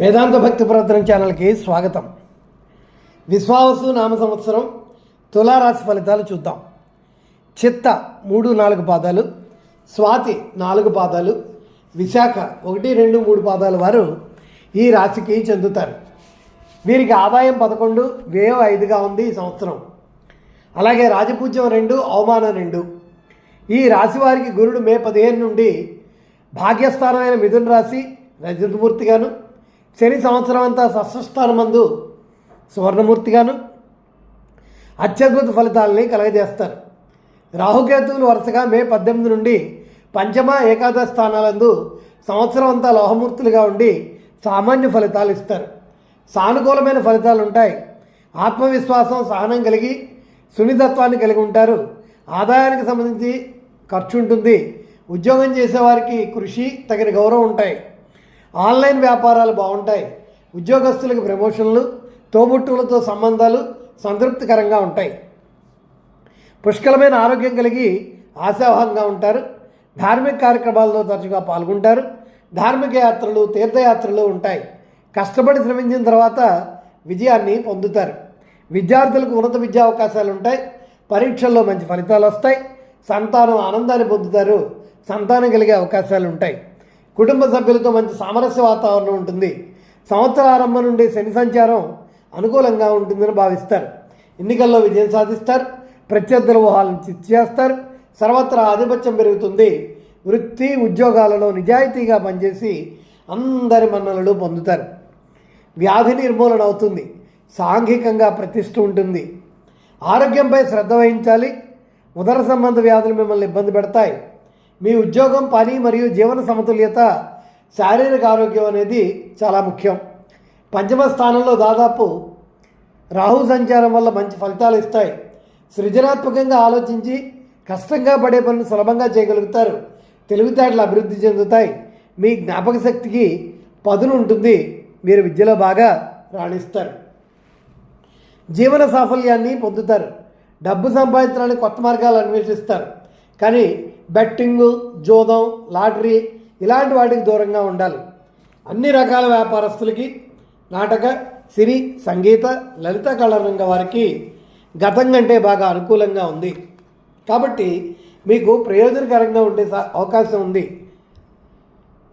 వేదాంత భక్తి ప్రవర్తన ఛానల్కి స్వాగతం. విశ్వావసు నామ సంవత్సరం తులారాశి ఫలితాలు చూద్దాం. చిత్త మూడు నాలుగు పాదాలు స్వాతి నాలుగు పాదాలు విశాఖ ఒకటి రెండు మూడు పాదాల వారు ఈ రాశికి చెందుతారు. వీరికి ఆదాయం పదకొండు వ్యయం ఐదుగా ఉంది ఈ సంవత్సరం. అలాగే రాజపూజ్యం రెండు అవమానం రెండు. ఈ రాశి వారికి గురుడు మే పదిహేను నుండి భాగ్యస్థానమైన మిథున రాశి రజతమూర్తిగాను శని సంవత్సరం అంతా షష్ఠస్థానమందు సువర్ణమూర్తిగాను అత్యద్భుత ఫలితాలని కలగజేస్తారు. రాహుకేతువులు వరుసగా మే పద్దెనిమిది నుండి పంచమ ఏకాదశ స్థానాలందు సంవత్సరం అంతా లోహమూర్తులుగా ఉండి సామాన్య ఫలితాలు ఇస్తారు. సానుకూలమైన ఫలితాలు ఉంటాయి. ఆత్మవిశ్వాసం సహనం కలిగి సున్నితత్వాన్ని కలిగి ఉంటారు. ఆదాయానికి సంబంధించి ఖర్చు ఉంటుంది ఉద్యోగం చేసేవారికి కృషి తగిన గౌరవం ఉంటాయి. ఆన్లైన్ వ్యాపారాలు బాగుంటాయి. ఉద్యోగస్తులకు ప్రమోషన్లు తోబుట్టువులతో సంబంధాలు సంతృప్తికరంగా ఉంటాయి. పుష్కలమైన ఆరోగ్యం కలిగి ఆశావహంగా ఉంటారు. ధార్మిక కార్యక్రమాల్లో తరచుగా పాల్గొంటారు. ధార్మిక యాత్రలు తీర్థయాత్రలు ఉంటాయి. కష్టపడి శ్రమించిన తర్వాత విజయాన్ని పొందుతారు. విద్యార్థులకు ఉన్నత విద్యా అవకాశాలు ఉంటాయి. పరీక్షల్లో మంచి ఫలితాలు వస్తాయి. సంతానం ఆనందాన్ని పొందుతారు. సంతానం కలిగే అవకాశాలు ఉంటాయి. కుటుంబ సభ్యులతో మంచి సామరస్య వాతావరణం ఉంటుంది. సంవత్సర ఆరంభం నుండి శని సంచారం అనుకూలంగా ఉంటుందని భావిస్తారు. ఎన్నికల్లో విజయం సాధిస్తారు. ప్రత్యర్థుల ఊహాలను చేస్తారు. సర్వత్రా ఆధిపత్యం పెరుగుతుంది. వృత్తి ఉద్యోగాలలో నిజాయితీగా పనిచేసి అందరి మన్ననలు పొందుతారు. వ్యాధి నిర్మూలన అవుతుంది. సాంఘికంగా ప్రతిష్ట ఉంటుంది. ఆరోగ్యంపై శ్రద్ధ వహించాలి. ఉదర సంబంధ వ్యాధులు మిమ్మల్ని ఇబ్బంది పెడతాయి. మీ ఉద్యోగం పని మరియు జీవన సమతుల్యత శారీరక ఆరోగ్యం అనేది చాలా ముఖ్యం. పంచమ స్థానంలో దాదాపు రాహు సంచారం వల్ల మంచి ఫలితాలు ఇస్తాయి. సృజనాత్మకంగా ఆలోచించి కష్టంగా పడే పనులు సులభంగా చేయగలుగుతారు. తెలివితేటలు అభివృద్ధి చెందుతాయి. మీ జ్ఞాపక శక్తికి పదును ఉంటుంది. మీరు విద్యలో బాగా రాణిస్తారు. జీవన సాఫల్యాన్ని పొందుతారు. డబ్బు సంపాదించడానికి కొత్త మార్గాలు అన్వేషిస్తారు. కానీ బెట్టింగు జోదం లాటరీ ఇలాంటి వాటికి దూరంగా ఉండాలి. అన్ని రకాల వ్యాపారస్తులకి నాటక సిరి సంగీత లలిత కళారంగ వారికి గతం కంటే బాగా అనుకూలంగా ఉంది. కాబట్టి మీకు ప్రయోజనకరంగా ఉండే అవకాశం ఉంది.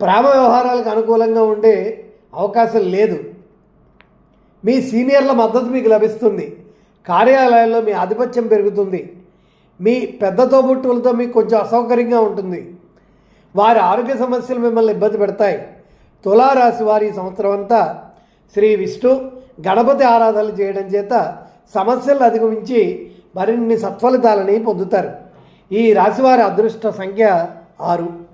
ప్రేమ వ్యవహారాలకు అనుకూలంగా ఉండే అవకాశం లేదు. మీ సీనియర్ల మద్దతు మీకు లభిస్తుంది. కార్యాలయాల్లో మీ ఆధిపత్యం పెరుగుతుంది. మీ పెద్ద తోబుట్టువులతో మీకు కొంచెం అసౌకర్యంగా ఉంటుంది. వారి ఆరోగ్య సమస్యలు మిమ్మల్ని ఇబ్బంది పెడతాయి. తులారాశి వారి సంవత్సరం అంతా శ్రీ విష్ణు గణపతి ఆరాధనలు చేయడం చేత సమస్యలను అధిగమించి మరిన్ని సత్ఫలితాలని పొందుతారు. ఈ రాశివారి అదృష్ట సంఖ్య ఆరు.